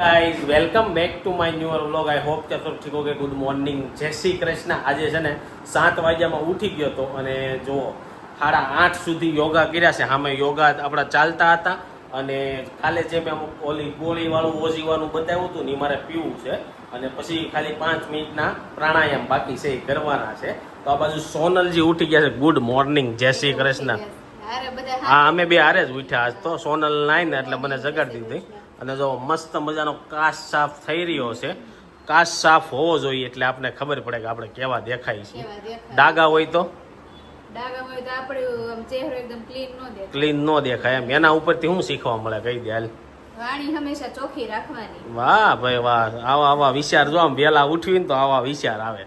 Guys welcome back to my newer vlog I hope કે સબ ઠીક કે ગુડ મોર્નિંગ જય શ્રી કૃષ્ણ. આજે છે ને સાત વાગ્યામાં ઉઠી ગયો હતો અને જો સાડા આઠ સુધી યોગા કર્યા છે. સામે યોગા આપણા ચાલતા હતા અને કાલે જે મેં ઓલી ગોળીવાળું ઓજીવાનું બતાવ્યું હતું ને મારે પીવું છે. અને પછી ખાલી પાંચ મિનિટના પ્રાણાયામ બાકી છે એ કરવાના છે. તો આ બાજુ સોનલજી ઉઠી ગયા છે. ગુડ મોર્નિંગ જય શ્રી કૃષ્ણ. હા અમે બે હારે જ ઉઠ્યા. આજ તો સોનલ નાઈ ને એટલે મને જગાડી દીધી. અને જો મસ્ત મજાનો કાચ સાફ થઈ રહ્યો છે. કાચ સાફ હોવો જોઈએ એટલે આપણે ખબર પડે કે આપણે કેવા દેખાય છે. ડાગા હોય તો? ક્લીન નો દેખાય. એમ. એના ઉપરથી શું શીખવા મળે કઈ દે હાલ. વાણી હંમેશા ચોખ્ખી રાખવાની. વાહ ભાઈ વાહ. આવા આવા વિચાર જો આમ વહેલા ઉઠવીને તો આવા વિચાર આવે.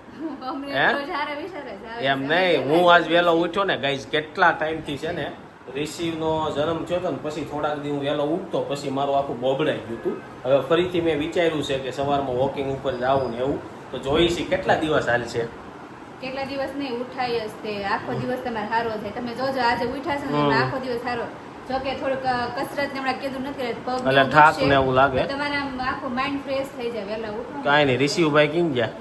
એમ નહીં. હું આજ વહેલો ઉઠ્યો ને ગઈ કેટલા ટાઈમથી છે ને રિસીવનો જન્મ થયો હતો ને પછી થોડાક દી હું વહેલો ઉઠતો પછી મારું આખું બોબડાઈ ગયું હતું. હવે ફરીથી મેં વિચાર્યું છે કે સવારમાં વોકિંગ ઉપર જાવું ને એવું. તો જોઈશી કેટલા દિવસ હાલશે કેટલા દિવસ નહીં ઉઠાય જ તે. આખો દિવસ તમારે સારો થાય. તમે જોજો આજે ઉઠ્યા છો ને. આખો દિવસ સારો. જો કે થોડુંક કસરત ને હમણાં કીધું નથી પગ એટલે થાક ને એવું લાગે. તમારા આખું માઇન્ડ ફ્રેશ થઈ જાય વહેલા ઉઠો. કાંઈ નહીં ઋષિભાઈ કેમ ગયા.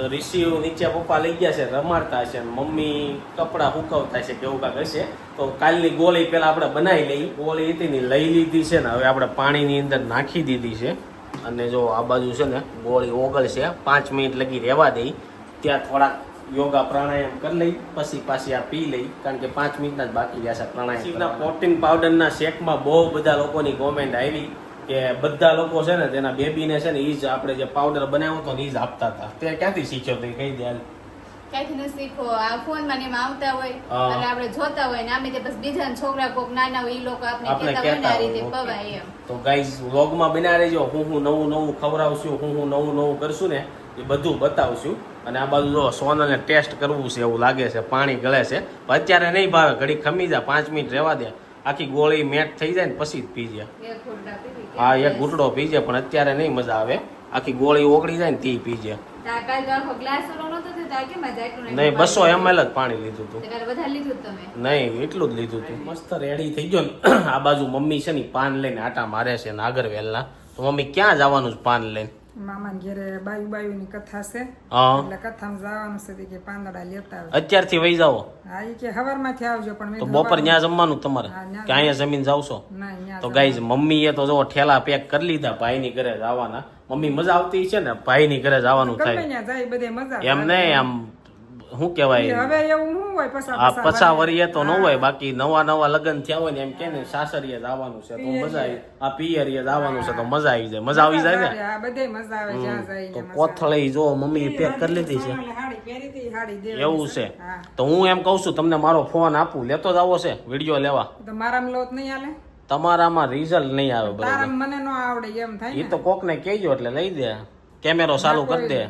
નીચે રિસીવ નીચે પપ્પા લઈ ગયા છે રમાડતા છે મમ્મી કપડાં હુકવતા છે કેવું કાંક હશે. તો કાલની ગોળી પહેલાં આપણે બનાવી લઈ. ગોળી હતી ને લઈ લીધી છે ને હવે આપણે પાણીની અંદર નાખી દીધી છે. અને જો આ બાજુ છે ને ગોળી ઓગળશે પાંચ મિનિટ લગી રહેવા દઈ. ત્યાં થોડાક યોગા પ્રાણાયામ કરી લઈ પછી પાછી આ પી લઈ. કારણ કે પાંચ મિનિટના જ બાકી રહ્યા છે પ્રાણાયામ પ્રોટીન પાવડરના શેકમાં બહુ બધા લોકોની કોમેન્ટ આવી. કે બધા લોકો છે ને તેના બેબીને છે ને એ જ આપણે જે પાવડર બનાવ્યો હતો ને એ જ આપતા હતા. તે ક્યાંથી શીખ્યો તે? એ કહી દે હાલ. ક્યાંથી ન શીખો? આ ફોનમાં ને એમાં આવતા હોય. અને આપણે જોતા હોય ને આમે તે બસ બીજા છોકરા કોક નાના હોય ઈ લોકો આપણે કેતા કહેતા હોય આ રીતે પવાય એમ. તો ગાઈઝ વ્લોગમાં બના રહેજો. હું હું નવું નવું ખવડાવશું હું હું નવું નવું કરશું ને એ બધું બતાવશું. અને આ બાજુ જો સોનલને ટેસ્ટ કરવું છે એવું લાગે છે પાણી ગળે છે. અત્યારે નહીં ભાવે ઘડી ખમી જા પાંચ મિનિટ રહેવા દે. આખી ગોળી મેટ થઈ જાય ને પછી જ પીજે હા એક ઘૂંટડો પીજે પણ અત્યારે નહીં મજા આવે. આખી ગોળી ઓગળી જાય ને તે પીજે? નહીં? બસો એમએલ જ પાણી લીધું હતું નહીં એટલું જ લીધું હતું મસ્ત રેડી થઈ ગયો ને. આ બાજુ મમ્મી છે ને પાન લઈને આટા મારે છે નાગરવેલના. તો મમ્મી ક્યાં જવાનું પાન લઈને? મામા ઘેરે બાયુ બાયુની કથા છે. એટલે કથામાં જવાનું છે કે પાંદડા લેતા આવે. અત્યારથી વહી જાઓ. હા એ કે હવારમાંથી આવજો પણ તો બપોર ત્યાં જમવાનું તમારે? કે અહીંયા જમીન જાવ છો? તો. ગાઈઝ મમ્મીએ તો જો ઠેલા પેક કરી લીધા ભાઈની ઘરે જવાના. મમ્મી મજા આવતી છે ને? ભાઈની ઘરે જવાનું થાય. ન્યા જાય બધે મજા એમ. નહીં આમ શું કહેવાય? હવે એવું શું હોય પસા પસા. વરીએ તો ન હોય બાકી નવા નવા લગ્ન થયા હોય ને એમ કે ને સાસરીએ આવવાનું છે તો મજા આવી આ પિયરીએ આવવાનું છે તો મજા આવી જાય મજા આવી જાય ને? બધે મજા આવે જ્યાં જાય તો કોથળી જો મમ્મી પેક કરી લીધી છે. એવું છે. તો હું એમ કહું છું તમને મારો ફોન આપું લેતો જ આવો છે વીડિયો લેવા. તો મારામાં લોટ નહીં આલે તમારામાં રિઝલ્ટ નહીં આવે બરાબર. મને નો આવડે એમ થાય એ તો કોકને કહેજો એટલે લઈ દે. કેમેરો ચાલુ કરી દે.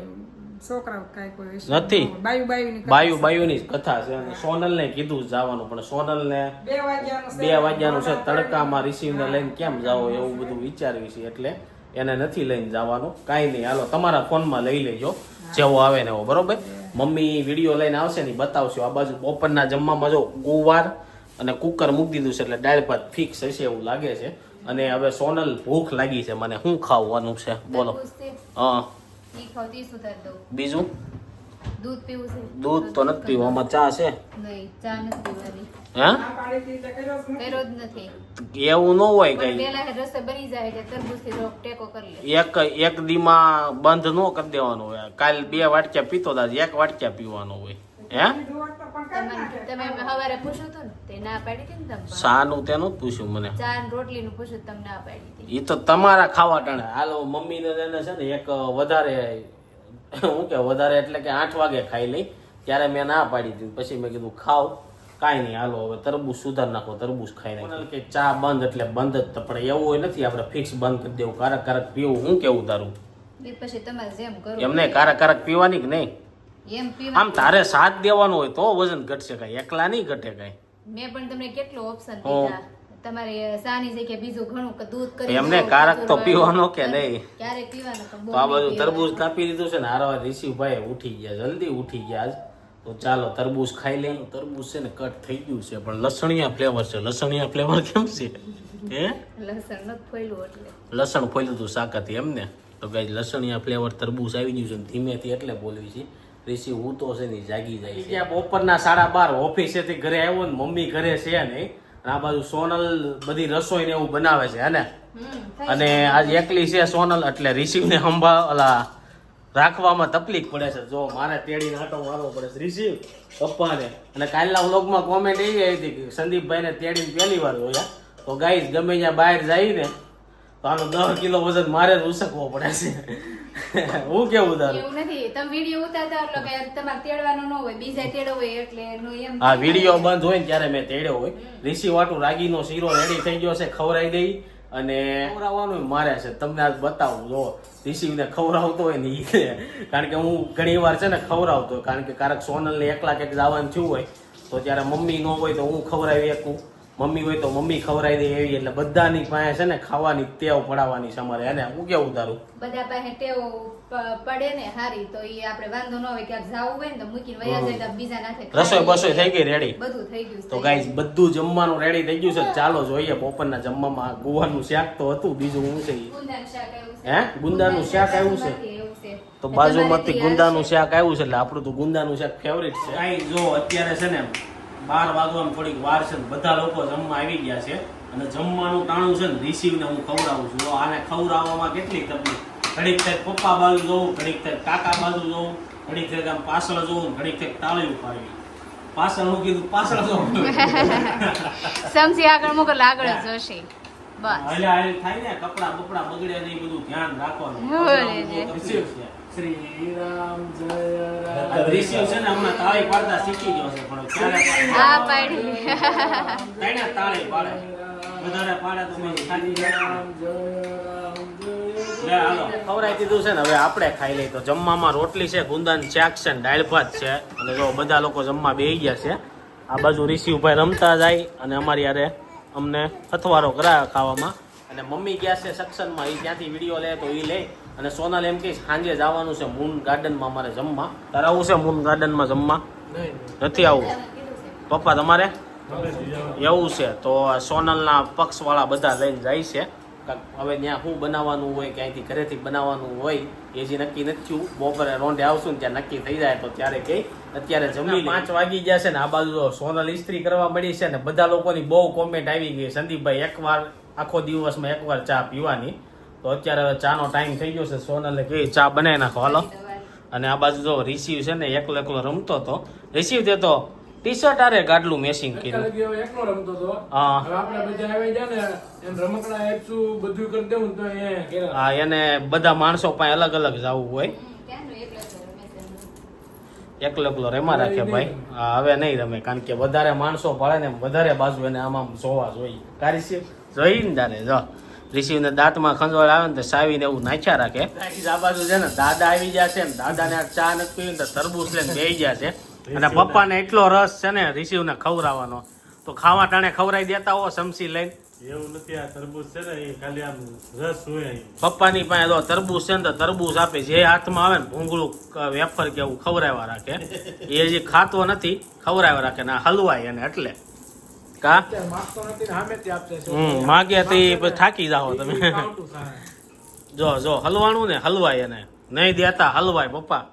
છોકરા કાંઈ કોઈ નથી. બાયુ બાયુની બાયુ બાયુની કથા છે અને સોનલને કીધું જ જવાનું પણ સોનલને બે વાગ્યાનું છે. બે વાગ્યાનું છે. તડકામાં રિસીવને લઈને કેમ જાઓ એવું બધું વિચાર્યું છે એટલે એને નથી લઈને જવાનું. કાંઈ નહીં. હાલો તમારા ફોનમાં લઈ લેજો. જેવો આવે ને એવો બરોબર? મમ્મી વીડિયો લઈને આવશે ને બતાવશો. આ બાજુ બપોરના જમવામાં જો ગુવાર અને કુકર મૂકી દીધું છે એટલે દાળ ભાત ફિક્સ હશે એવું લાગે છે. અને હવે સોનલ ભૂખ લાગી છે. મને શું ખાવાનું છે? બોલો. હા. બીજું? દૂધ પીવું છે. દૂધ તો નથી પીવું આમાં ચા છે? નહીં ચા નથી પીવાની. એવું ન હોય કઈ. પેલા રસ્તે બની જાય કે તરબૂચથી રોગ ટેકો કરી લે. એક એક દીમાં બંધ ન કરી દેવાનું હોય. કાલ બે વાટક્યા પીતો હતા એક વાટક્યા પીવાનું હોય. ને ના ને શાનું તેનું જ પૂછ્યું મને. ચા ને રોટલી નું પૂછ્યું તમે ના પાડી એ તો તમારા ખાવા ટાણે. હાલો મમ્મીને એને છે ને એક વધારે હું કે વધારે એટલે કે આઠ વાગે ખાઈ લઈ. ત્યારે મેં ના પાડી દીધી. પછી મેં કીધું ખાવ. કાંઈ નહીં હાલો હવે તરબૂચ સુધાર નાખો તરબૂચ ખાઈ નાખો. કે ચા બંધ એટલે બંધ જ તો પણ એવું હોય નથી આપણે ફિક્સ બંધ કરી દેવું. કારક કારક પીવું. હું કેવું તારું? પછી તમારે જેમ કરો એમને કારક કારક પીવાની કે નહીં? આમ તારે સાથ દેવાનો હોય તો વજન ઘટશે કઈ એકલા નહીં ઘટે કઈ. મેં પણ તમને કેટલો ઓપ્શન દીધા તમારે સાની જગ્યાએ બીજું ઘણું કે દૂધ કરી એમને કારક તો પીવાનો કે નહીં? ક્યારે પીવાનો તો આ બધું. તરબૂચ કાપી દીધું છે ને હારવાર ઋષિભાઈ ઉઠી ગયા જલ્દી ઉઠી ગયા આજ. તો ચાલો તરબૂચ ખાઈ લઈએ. તરબૂચ છે ને કટ થઈ ગયું છે પણ લસણિયા ફ્લેવર છે. લસણિયા ફ્લેવર કેમ છે? હે? લસણ ફોયલું એટલે. લસણ ફોલ્યું હતું શાક એમને તો ગાઈ લસણિયા ફ્લેવર તરબૂચ આવી ગયું છે ધીમેથી એટલે બોલવી છે. ઋષિ હું તો છે ને જાગી જાય છે. બપોરના સાડા બાર ઓફિસેથી ઘરે આવ્યો ને મમ્મી ઘરે છે નહીં આ બાજુ સોનલ બધી રસોઈ ને એવું બનાવે છે હે ને? અને આજ એકલી છે સોનલ એટલે રિસીવને સંભા ઓલા રાખવામાં તકલીફ પડે છે. જો મારે તેડીને આટો મારવો પડે છે. રિસીવ પપ્પાને. અને કાલના વ્લોગમાં કોમેન્ટ એવી આવી હતી કે સંદીપભાઈને તેડીને પહેલી વાર જોયા. તો ગાઈસ ગમે ત્યાં બહાર જાય ને તો આનો દસ કિલો વજન મારે જ ઉસકવો પડે છે. હું કેવું તારું એવું નથી. તમે વીડિયો ઉતારતા એટલે કે તમારે તેડવાનો ન હોય. બીજા તેડો હોય એટલે એનું એમ હા વીડિયો બંધ હોય ને ત્યારે મેં તેડ્યો હોય. રીસી વાટું રાગીનો શીરો રેડી થઈ ગયો છે ખવડાવી દઈ અને ખવડાવવાનું મારે છે. તમને આજ બતાવું. જો ઋષિને ખવડાવતો હોય ને કારણ કે હું ઘણી વાર છે ને ખવડાવતો કારણ કે ક્યારેક સોનલને એકલા ક્યાંક જવાનું થયું હોય તો ત્યારે મમ્મી ન હોય તો હું ખવડાવી શકું? મમ્મી હોય તો મમ્મી ખવરાઈ દે એવી એટલે બધાની પાસે છે ને ખાવાની ટેવ પડાવવાની છે અમારે. એને હું કેવું તારું બધા પાસે ટેવ પડે ને હારી તો એ આપણે વાંધો ન હોય ક્યાંક જાવું હોય ને તો મૂકીને વયા જાય તો બીજા નાખે રસોઈ બસોઈ થઈ ગઈ રેડી બધું થઈ ગયું તો ગાઈસ બધું જમવાનું રેડી થઈ ગયું છે. ચાલો જોઈએ બપોરના જમવામાં ગુવાનું શાક તો હતું બીજું હું છે હે ગુંદાનું શાક આવ્યું છે. બાજુમાંથી એવું છે? તો બાજુમાંથી ગુંદાનું શાક આવ્યું છે એટલે આપણું તો ગુંદાનું શાક ફેવરિટ છે. કાંઈ જો અત્યારે છે ને બાર વાગવામાં થોડીક વાર છે બધા લોકો જમવા આવી ગયા છે. અને જમવાનું ટાણું છે ને રિસીવને હું ખવડાવું છું. આને ખવડાવવામાં કેટલી તકલીફ? ઘડીક થાય પપ્પા બાજુ જોવું ઘડીક થાય કાકા બાજુ જોવું ઘડીક થાય આમ પાછળ જોવું ઘડીક થાય તાળી ઉપાડવી. પાછળ હું કીધું પાછળ જોવું. સમજી આગળ મોકલ આગળ જશે. બસ. એટલે થાય ને કપડા બપડા બગડે ને એ બધું ધ્યાન રાખવાનું. શ્રી રામ. જય આ છે ને હમણાં તાળી પાડતા શીખી ગયો છે પણ ક્યારે પાડે? પાડી. તાળીને તાળી પાડે. વધારે પાડે તો પછી થાકી રામ જય રામ જય લે હાલો. ખવડાવી દીધું છે ને હવે આપણે ખાઈ લઈએ. તો જમવામાં રોટલી છે ગુંદાનું શાક છે ને દાળ ભાત છે. અને જો બધા લોકો જમવા બેસી ગયા છે આ બાજુ ઋષિભાઈ રમતા જાય અને અમારી યારે અમને અથવારો કરા ખાવામાં. અને મમ્મી ગયા છે સત્સંગમાં એ ત્યાંથી વીડિયો લે તો એ લે. અને સોનલ એમ કે સાંજે જવાનું છે મૂન ગાર્ડનમાં અમારે જમવા. તારે આવું છે મૂન ગાર્ડનમાં જમવા? નથી આવું. પપ્પા તમારે? એવું છે. તો સોનલના પક્ષવાળા બધા લઈને જાય છે. હવે ત્યાં શું બનાવવાનું હોય ક્યાંયથી ઘરેથી બનાવવાનું હોય એ જે નક્કી નથી થયું. બપોરે રોંઢે આવશું ને ત્યાં નક્કી થઈ જાય તો ત્યારે કે અત્યારે જમી પાંચ વાગી ગયા છે ને આ બાજુ સોનલ ઇસ્ત્રી કરવા મળી છે ને બધા લોકોની બહુ કોમેન્ટ આવી ગઈ સંદીપભાઈ એકવાર આખો દિવસમાં એકવાર ચા પીવાની. તો અત્યારે હવે ચાનો ટાઈમ થઈ ગયો છે. સોનલે કે ચા બનાવી નાખો. હાલો. અને આ બાજુ જો રિસીવ છે ને એકલો એકલો રમતો હતો. રિસીવ તે તો ટી શર્ટ આરે ગાડલું મેસિંગ કર્યું. એકલો રમતો હતો. હા. આપણે બધા આવી જાય ને એમ રમકડા આપશું બધું કરી દેવું તો એ હા એને બધા માણસો પાસે અલગ અલગ જવું હોય. એકલો. એકલો રેમા રાખે ભાઈ. હા હવે નહીં રમે. કારણ કે વધારે માણસો પડે ને વધારે બાજુ એને આમ આમ જોવા જોઈએ. કારી જોઈને જોઈ ને તારે જો. રિસીવને દાંતમાં ખંજવાળ આવે ને તો સાવીને એવું નાખ્યા રાખે. આ બાજુ છે ને દાદા આવી ગયા છે ને દાદાને આ ચા નથી પીવી ને તો તરબૂચ લઈને બેસી જાય છે. અને પપ્પાને એટલો રસ છે ને રિસીવને ખવડાવવાનો. તો ખાવા ટાણે ખવડાવી દેતા હો સમસી લઈને. એવું નથી આ તરબૂચ છે ને એ ખાલી આમ રસ હોય પપ્પાની પાસે તરબૂજ તરબૂચ છે ને તો તરબૂચ આપે જે હાથમાં આવે ને ભૂંગળું વેફર કે એવું ખવડાવવા રાખે. એ જે ખાતો નથી ખવડાવ્યા રાખે ને હલવાય એને એટલે. કા? હમ માગ્યા તો થાકી જાઓ તમે. જો જો હલવાણું ને હલવાય એને. નહીં દેતા હલવાય પપ્પા.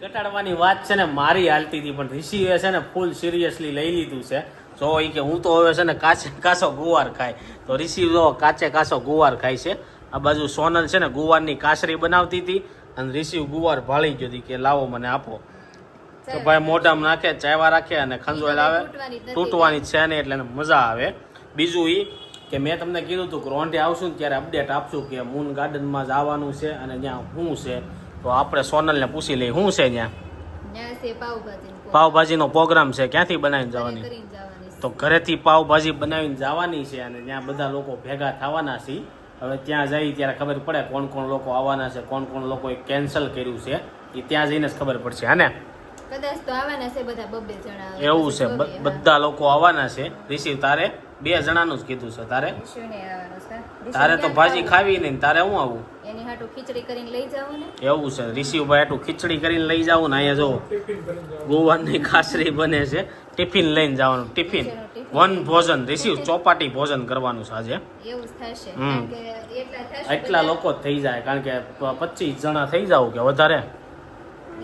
ઘટાડવાની વાત છે ને મારી હાલતી હતી પણ ઋષિએ છે ને ફૂલ સિરિયસલી લઈ લીધું છે. જો એ કે હું તો હવે છે ને કાચે કાચો ગુવાર ખાય. તો ઋષિ જો કાચે કાચો ગુવાર ખાય છે. આ બાજુ સોનલ છે ને ગુવારની કાસરી બનાવતી હતી. અને ઋષિ ગુવાર ભાળી ગયો હતી કે લાવો મને આપો. તો ભાઈ મોઢામાં નાખે ચાયવા રાખે અને ખંજોળ આવે. તૂટવાની છે નહીં એટલે મજા આવે. બીજું એ કે મેં તમને કીધું હતું કે રોંઢે આવશું ને ત્યારે અપડેટ આપશું કે મૂન ગાર્ડનમાં જવાનું છે અને ત્યાં શું છે. તો આપણે સોનલને પૂછી લઈએ શું છે ત્યાં? પાવભાજીનો પ્રોગ્રામ છે ક્યાંથી બનાવીને જવાની. તો ઘરેથી પાવભાજી બનાવીને જવાની છે અને ત્યાં બધા લોકો ભેગા થવાના છે. હવે ત્યાં જઈ ત્યારે ખબર પડે કોણ કોણ લોકો આવવાના છે કોણ કોણ લોકોએ કેન્સલ કર્યું છે. એ ત્યાં જઈને જ ખબર પડશે હા ને? કદાચ તો આવવાના છે બધા જણા એવું છે. બધા લોકો આવવાના છે. રિસીવ તારે? બે જણાનું જ કીધું છે. તારે? તારે તો ભાજી ખાવી? નહીં. તારે હું આવું? એની હાટુ ખીચડી કરીને લઈ જાવ ને એવું છે. ઋષિભાઈ આટલું ખીચડી કરીને લઈ જાવું ને અહીંયા જો ગોવાની ખાસરી બને છે. ટિફિન લઈને જવાનું. ટિફિન. વન ભોજન. રિસીવ ચોપાટી ભોજન કરવાનું છે આજે. એવું થશે. હમ. એટલા. લોકો થઈ જાય. કારણ કે પચીસ જણા થઈ જાવ કે વધારે.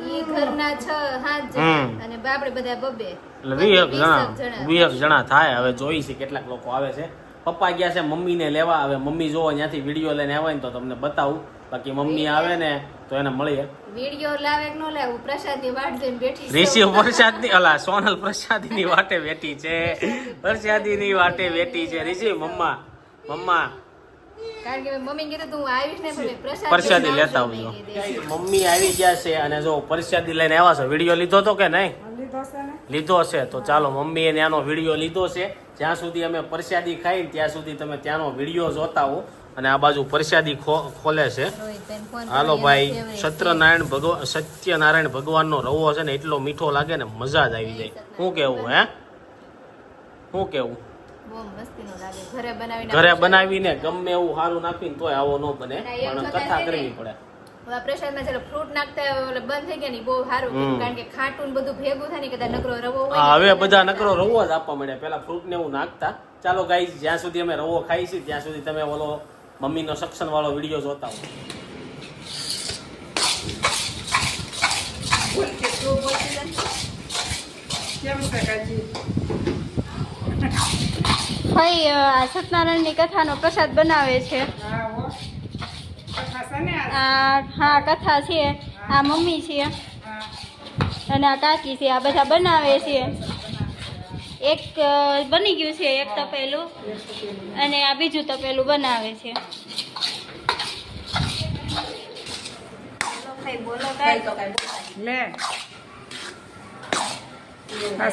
ઈ ઘરના છ સાત હમ. જણા અને આપણે બધા બબે. એટલે વીસ વીસ જણા જણા. વીસ જણા થાય. હવે જોઈ છે કેટલાક લોકો આવે છે. પપ્પા ગયા છે મમ્મીને લેવા. હવે મમ્મી જોવો ત્યાંથી વીડિયો લઈને આવે ને તો તમને બતાવું. બાકી મમ્મી આવે ને તો એને મળીએ. વીડિયો લાવે કે ન લાવે પ્રસાદની વાટ જોઈને બેઠી ઋષિ પ્રસાદની અલા સોનલ પ્રસાદીની વાટે બેઠી છે. પ્રસાદીની વાટે બેઠી છે. ઋષિ મમ્મા મમ્મા. કારણ કે મેં કીધું તું આવીશ ને પણ પ્રસાદ પ્રસાદી લેતા આવજો. મમ્મી આવી ગયા છે અને જો પ્રસાદી લઈને આવ્યા છો વીડિયો લીધો તો કે નહીં? લીધો છે ને. લીધો છે તો ચાલો મમ્મીએ ત્યાંનો વીડિયો લીધો છે. જ્યાં સુધી અમે પ્રસાદી ખાઈ ત્યાં સુધી તમે ત્યાંનો વીડિયો જોતા હો. અને આ બાજુ પ્રસાદી ખો- ખોલે છે. હાલો ભાઈ સત્યનારાયણ ભગવાન સત્યનારાયણ ભગવાનનો રવો છે ને એટલો મીઠો લાગે ને મજા જ આવી જાય. શું કેવું હે? શું કેવું? ઘરે બનાવીને ઘરે આપણે બનાવીને ગમે એવું સારું નાખીને તોય આવો ન બને. પણ કથા કરવી પડે. હવે પ્રસાદમાં જ્યારે ફ્રૂટ નાખતા એટલે બંધ થઈ ગયા ને બહુ સારું કારણ કે ખાટું બધું ભેગું થાય ને કદાચ નકરો રવો હોય હવે બધા નકરો રવો જ આપવા મળે પેલા ફ્રૂટ ને એવું નાખતા. ચાલો ગાઈઝ જ્યાં સુધી અમે રવો ખાઈ છીએ ત્યાં સુધી તમે ઓલો મમ્મીનો સક્શન વાળો વીડિયો જોતા હો? કેમ ભાઈ આ સત્યનારાયણની કથાનો પ્રસાદ બનાવે છે. હા કથા છે આ? હા કથા છે. આ મમ્મી છે. અને આ કાકી છે. આ બધા બનાવે છે. એક બની ગયું છે એક તપેલું. અને આ બીજું તપેલું બનાવે છે.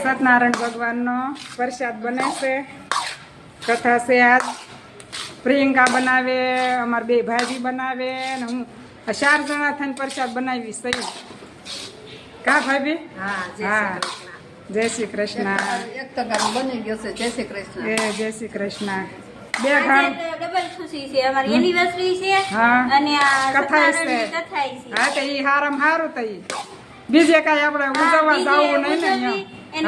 સત્યનારાયણ ભગવાનનો પ્રસાદ બને છે. કથા છે આજ. પ્રિયંકા બનાવે અમાર બે ભાજી બનાવે ને હું ચાર જણા થઈને પ્રસાદ બનાવી સહી કા ભાભી? હા જય શ્રી કૃષ્ણ. એક ટકાનું બની ગયો છે જય શ્રી કૃષ્ણ. એ જય શ્રી કૃષ્ણ. બે ઘણ ડબલ ખુશી છે અમારી એનિવર્સરી છે હા. અને આ કથાય છે. હા તો ઈ હારમ હારું તો ઈ. બીજે કાંઈ આપણે હા, ઉજવવા જવું નહીં ને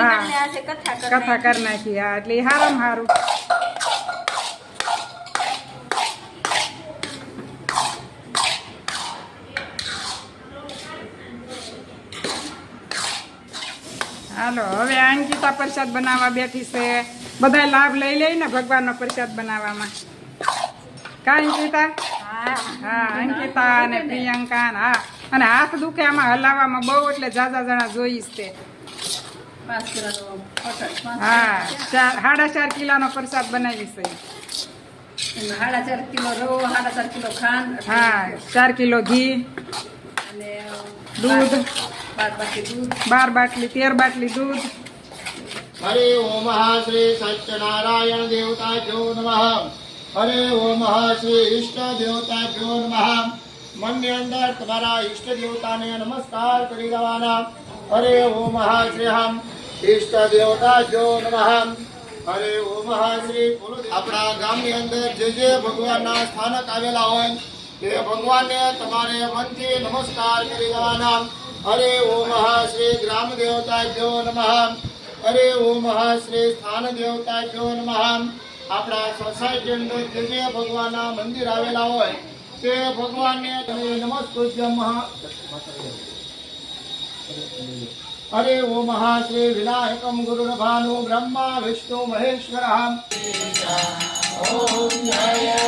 કથા કરી નાખી. હા એટલે હારમ હારું. હાલો હવે અંકિતા પ્રસાદ બનાવવા બેઠી છે. બધા લાભ લઈ લઈ ને ભગવાનનો પ્રસાદ બનાવવામાં. કા અંકિતા? હા. અંકિતા અને પ્રિયંકા હા. અને હાથ દુખે આમાં હલાવવામાં બહુ એટલે જાજા જણા પટલ, પાંચ હા ચાર સાડા ચાર કિલોનો પ્રસાદ બનાવી છે. સાડા ચાર કિલો રવો સાડા ચાર કિલો ખાંડ હા ચાર કિલો ઘી. અને દૂધ. બાર બાટલી તેર બાટલી દૂધ. હરે ઓમ શ્રી સત્યનારાયણ દેવતાભ્યો નમઃ. હરે ઓમ શ્રી ઈષ્ટ દેવતાભ્યો નમઃ. મનની અંદર તમારા ઈષ્ટ દેવતાને નમસ્કાર કરી દેવાના. હરે ઓમ શ્રી હમ ઈષ્ટ દેવતાભ્યો નમઃ. હરે ઓમ શ્રી આપણા ગામની અંદર જે જે ભગવાનના સ્થાનક આવેલા હોય તે ભગવાનને તમારે મનથી નમસ્કાર કરી દેવાના. હરે ઓમ શ્રી ગ્રામ દેવતાભ્યો નમઃ અરે ઓમ શ્રી સ્થાન દેવતાભ્યો નમઃ આપણા સોસાયટી અંદર જે જે ભગવાનના મંદિર આવેલા હોય, તે ભગવાનને નમસ્કૃત્ય મહા અરે ઓમ શ્રી વિનાયકમ ગુરુ ભાનુ બ્રહ્મા વિષ્ણુ મહેશ્વર। ઓમ જય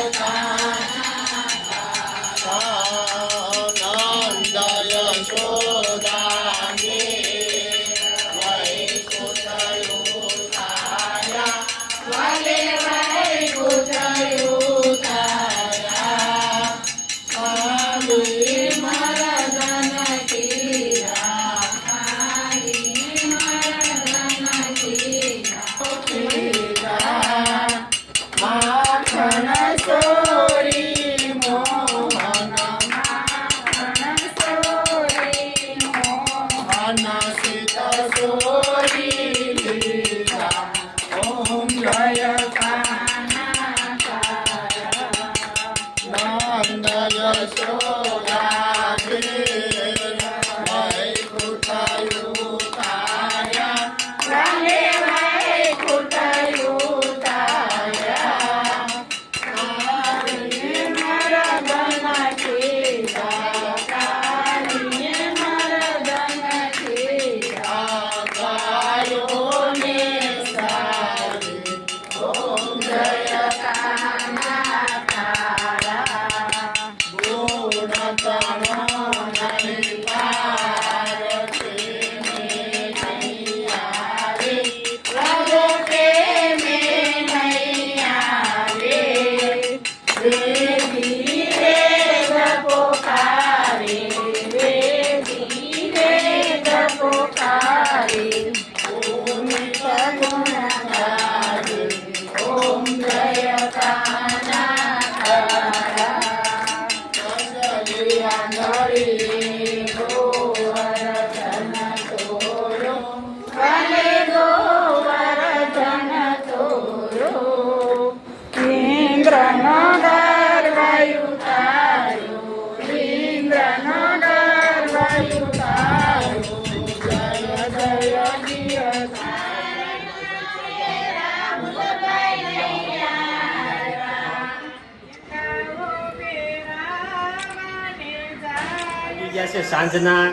છે સાંજના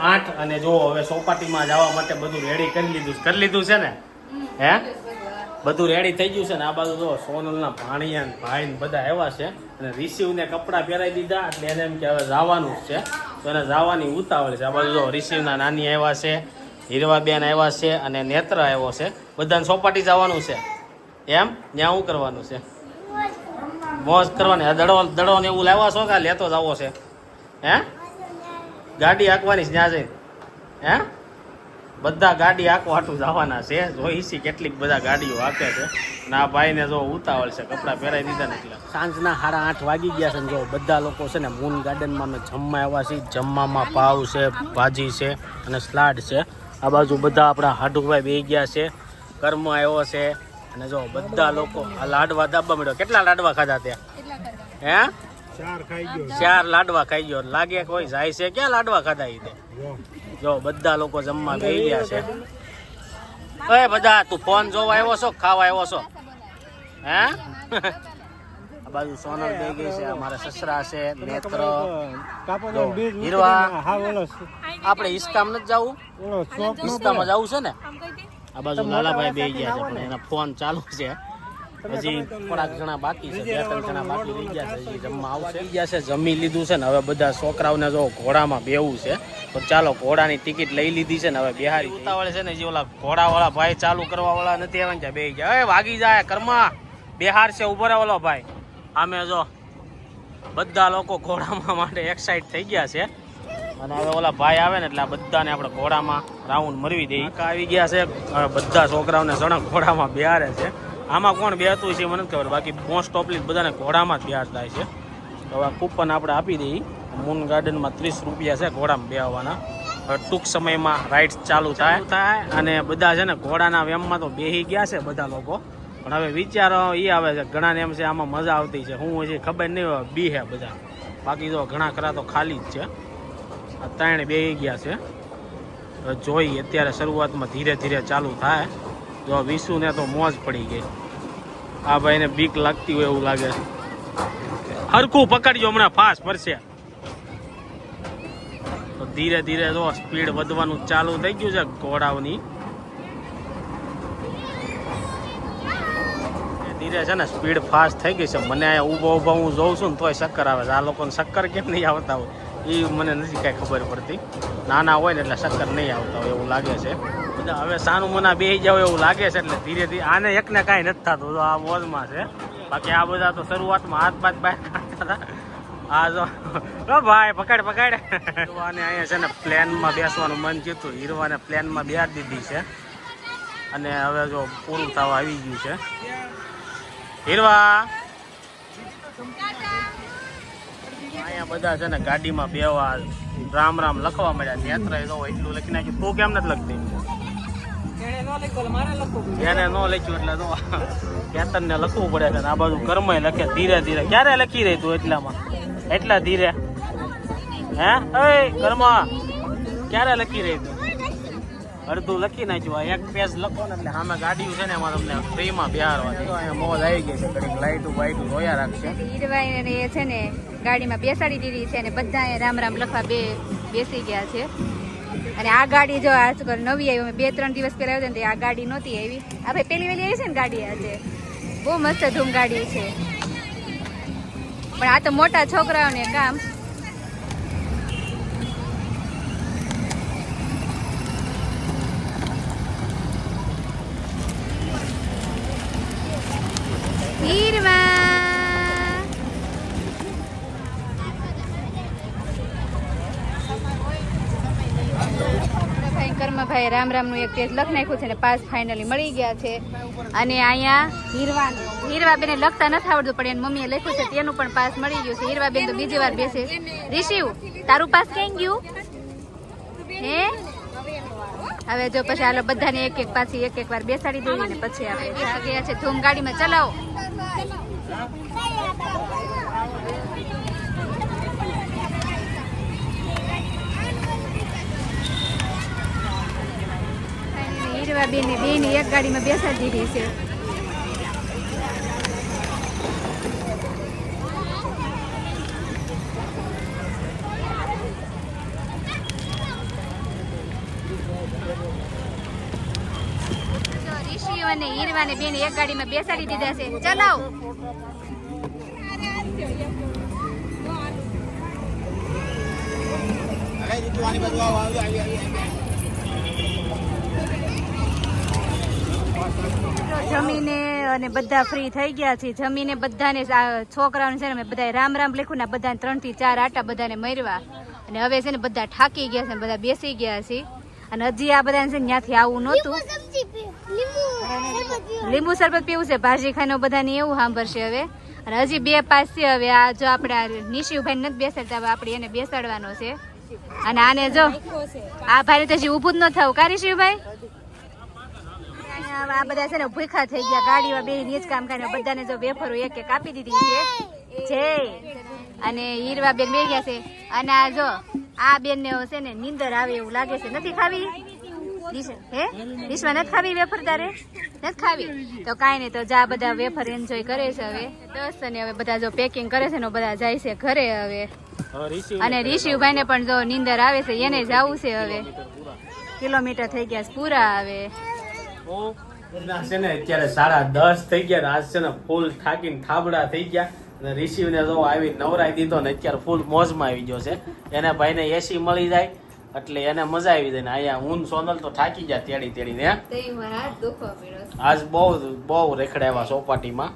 આઠ અને જો હવે સોપાટીમાં જવા માટે બધું રેડી કરી લીધું કરી લીધું છે ને? હે? બધું રેડી થઈ ગયું છે ને? આ બાજુ જો સોનલના ભાણિયા ભાઈ ને બધા એવા છે. અને રિસીવને કપડાં પહેરાવી દીધા, એટલે એને એમ કે હવે જવાનું જ છે. તો એને જવાની ઉતાવળ છે. આ બાજુ જો રિસીવના નાની આવ્યા છે, હીરવાબેન આવ્યા છે અને નેત્ર આવ્યો છે. બધાને સોપાટી જવાનું છે. એમ? ત્યાં શું કરવાનું છે? મોજ કરવાની. દડો દડો ને એવું લાવ્યા છો કે લેતો જ છે? હે? ગાડી હાંકવાની છે ત્યાં જઈને હે? બધા ગાડી હાંકવા હાટું જવાના છે. જોઈશી કેટલીક બધા ગાડીઓ હાંકે છે. ના ભાઈને જો ઉતાવળ છે કપડાં પહેરાવી દીધા ને એટલે. સાંજના સાડા આઠ વાગી ગયા છે ને જો બધા લોકો છે ને મૂન ગાર્ડનમાં અમે જમવા આવ્યા છીએ. જમવામાં પાવ છે ભાજી છે અને સ્લાડ છે. આ બાજુ બધા આપણા હાડુભાઈ બે ગયા છે. કર્મ આવ્યો છે. અને જો બધા લોકો આ લાડવા દાબા મળ્યો. કેટલા લાડવા ખાધા ત્યાં? હે? ચાર ખાઈ ગયો ચાર લાડવા ખાઈ ગયો. લાગે કોઈ જાય છે? ક્યાં લાડવા ખાધા ઈ જો. બધા લોકો જમવા ગઈ ગયા છે. એ બધા તું ફોન જોવા આવ્યો છો ખાવા આવ્યો છો? હે? આ બાજુ સોનલ બે ગઈ છે અમારા સસરા છે નેત્ર. હીરવા. આપણે ઈસ્કામ નથી જવું? ઈસ્કામાં જવું છે ને? આ બાજુ લાલાભાઈ બે ગયા છે પણ એના ફોન ચાલુ છે. હજી થોડાક જણા બાકી છે બે ત્રણ જણા બાકી રહી ગયા છે જમવા આવશે. ગયા છે જમી લીધું છે ને હવે બધા છોકરાઓને જો ઘોડામાં બેવું છે તો ચાલો ઘોડાની ટિકિટ લઈ લીધી છે ને હવે બિહારી ઉતાવળે છે ને જે ઓલા ઘોડાવાળા ભાઈ ચાલુ કરવાવાળા નથી આવે ને ત્યાં બે ગયા. એ વાગી જાય કર્મા. બિહાર છે ઊભો રહે ઓલો ભાઈ. આમે જો બધા લોકો ઘોડામાં માટે એક્સાઇટ થઈ ગયા છે. અને હવે ઓલા ભાઈ આવે ને એટલે આ બધાને આપણે ઘોડામાં રાઉન્ડ મરવી દઈએ. આવી ગયા છે હવે બધા છોકરાઓને જણા ઘોડામાં બિહારે છે. આમાં કોણ બેહતું છે મને નથી ખબર. બાકી મોસ્ટ ઓફલી બધાને ઘોડામાં જ બિહાર થાય છે. તો હવે કૂપન આપણે આપી દઈએ. મૂન ગાર્ડનમાં ત્રીસ રૂપિયા છે ઘોડામાં બેહવાના. ટૂંક સમયમાં રાઇડ્સ ચાલુ થાય. થાય. અને બધા છે ને ઘોડાના વેમમાં તો બેહી ગયા છે બધા લોકો. પણ હવે વિચારો એ આવે છે ઘણાને એમ છે આમાં મજા આવતી છે. હું હજી ખબર નહીં હોય બીહે બધા. બાકી તો ઘણા ખરા તો ખાલી જ છે. આ ત્રણ બેહી ગયા છે. જોઈ અત્યારે શરૂઆતમાં ધીરે ધીરે ચાલુ થાય. જો વિશુને તો મોજ પડી ગઈ. આ ભાઈને બીક લાગતી હોય એવું લાગે છે. હરખું પકડજો, હમણાં ફાસ્ટ ફરશે તો ધીરે ધીરે જો સ્પીડ વધવાનું ચાલુ થઈ ગયું છે ઘોડાઓની. ધીરે છે ને સ્પીડ ફાસ્ટ થઈ ગઈ છે. મને અહીંયા ઊભો ઊભો હું જોઉં છું ને તોય ચક્કર આવે છે. આ લોકોને ચક્કર કેમ નહીં આવતા હોય? એ મને નથી કાંઈ ખબર પડતી. નાના હોય ને એટલે ચક્કર નહીં આવતા હોય એવું લાગે છે. હવે સાનું મના બેસી જાવ એવું લાગે છે એટલે ધીરે ધીરે આને એકને કાંઈ નથી થતું તો આ મોજમાં છે. બાકી આ બધા તો શરૂઆતમાં હાથ પાથ બહાર આ જો ભાઈ, પકડ પકડ. હીરવાને અહીંયા છે ને પ્લેનમાં બેસવાનું મન થયું હીરવાને પ્લેનમાં બેહાર દીધી છે. અને હવે જો પૂરું થવા આવી ગયું છે. હીરવા! અહીંયા બધા છે ને ગાડીમાં બેવા રામ રામ લખવા મળ્યા. નેત્ર એટલું લખી નાખ્યું. તું કેમ નથી લખતી? એને ન લખ્યું એટલે તો કેતન ને લખવું પડે છે. આ બાજુ કર્મય લખે ધીરે ધીરે. ક્યારે લખી રહી તું એટલામાં? એટલા ધીરે? હે? ક્યારે લખી રહી તું? અડધું લખી નાખ્યું. એક પેજ લખો ને એટલે સામે ગાડીઓ છે ને એમાં તમને ફ્રીમાં બિહારવા અહીંયા મોજ આવી ગઈ છે. ઘડીક લાઈટું બાઈટું રોયા રાખશે. હીરવાઈને એ છે ને ગાડીમાં બેસાડી દીધી છે ને બધા રામ રામ લખવા બે બેસી ગયા છે. અને આ ગાડી જો આજકાલ નવી આવી બે ત્રણ દિવસ પહેલા આવ્યો આ ગાડી નહોતી આવી. આ ભાઈ પેલી વેલી આવી છે ને ગાડી આજે? બહુ મસ્ત ધૂમ ગાડી છે. પણ આ તો મોટા છોકરાઓને કામ. હીરવા ભાઈ રામ રામનું એક પેજ લખ નાખ્યું છે ને પાસ ફાઇનલી મળી ગયા છે. અને અહીંયા હીરવાનું, હીરવાબેને લખતા નથી આવડતું, પણ એની મમ્મીએ લખ્યું છે, તેનું પણ પાસ મળી ગયું છે. હીરવાબેન તો બીજી વાર બેસે. રિશિવ તારું પાસ ક્યાં ગયું? હે? હવે જો પછી હાલો બધાને એક એક પાછી એક એક વાર બેસાડી દઈએ ને પછી આપણે ગયા છે ધૂમ ગાડીમાં. ચલાવો. હીરવા બેન ને બેન એક ગાડીમાં બેસાડી દીધી છે. રિશિ અને હીરવા ને બેન એક ગાડીમાં બેસાડી દીધા છે. ચલાવો. જમીને અને બધા ફ્રી થઈ ગયા છે જમીને બધાને આ છોકરાઓને છે ને મેં બધા રામ રામ લખ્યું ને બધાને ત્રણથી ચાર આટા બધાને મરવા અને હવે છે ને બધા થાકી ગયા છે ને બધા બેસી ગયા છે. અને હજી આ બધાને છે ને ત્યાંથી આવું નહોતું. લીંબુ શરબત પીવું છે. ભાજી ખાનો બધાને એવું સાંભળશે હવે. અને હજી બે પાસ છે હવે. આ જો આપણે આ નિશિવભાઈ નથી બેસાડતા હવે આપણે એને બેસાડવાનો છે. અને આને જો આ ભાઈ તો હજી ઊભું જ ન થવું. કા રિશિવભાઈ અહીંયા આ બધા છે ને ભૂખા થઈ ગયા. ગાડીમાં બે નીચ કામ કરીને બધાને જો વેફરો એક એક આપી દીધી છે. જય અને હીરવા બેન બે ગયા છે. અને આ જો આ બેન ને છે ને નીંદર આવે એવું લાગે છે. નથી ખાવી? હે? દિશમાં નથી ખાવી વેફર તારે? નથી ખાવી? તો કાંઈ નહીં તો જા બધા વેફર એન્જોય કરે છે હવે. દસ અને હવે બધા જો પેકિંગ કરે છે ને બધા જાય છે ઘરે હવે. અને ઋષિભાઈ ને પણ જો નીંદર આવે છે એને જવું છે હવે. કિલોમીટર થઈ ગયા છે પૂરા હવે. છે ને અત્યારે સાડા દસ થઈ ગયા આજ છે ને ફૂલ થાકીને થાબડા થઈ ગયા. અને રિસીવ ને જો આવી નવરાઈ દીધો ને અત્યારે ફૂલ મોજમાં આવી ગયો છે. એને ભાઈને એસી મળી જાય એટલે એને મજા આવી જાય ને. અહીંયા હું સોનલ તો થાકી ગયા તેડી તેડીને. ને આજ બહુ બહુ રેખડાવ્યા ચોપાટીમાં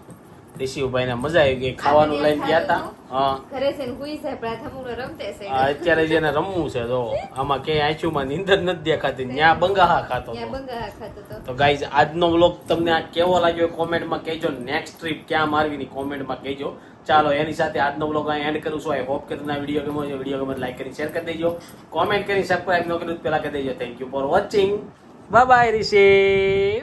રિશિવભાઈને મજા આવી ગઈ ખાવાનું લઈને ગયા હતા હા. ઘરે છે ને હુઈ છે પ્રાથમુલો રમતે છે. અત્યારે જેને રમવું છે તો આમાં ક્યાંય આંચુમાં નીંદર નથી દેખાતી ન્યા બંગાહા ખાતો હતો તો. ગાઈઝ આજનો વ્લોગ તમને આ કેવો લાગ્યો કોમેન્ટમાં કહેજો. નેક્સ્ટ ટ્રીપ ક્યાં મારવીની કોમેન્ટમાં કહેજો. ચાલો એની સાથે આજનો વ્લોગ અહીં એન્ડ કરું છું. આઈ હોપ કે તમને વીડિયો ગમો છે વીડિયો ગમે લાઈક કરી શેર કરી દેજો. કોમેન્ટ કરી સબસ્ક્રાઈબ ન કર્યું પેલા પહેલા કરી દેજો. Thank you for watching bye bye Rishi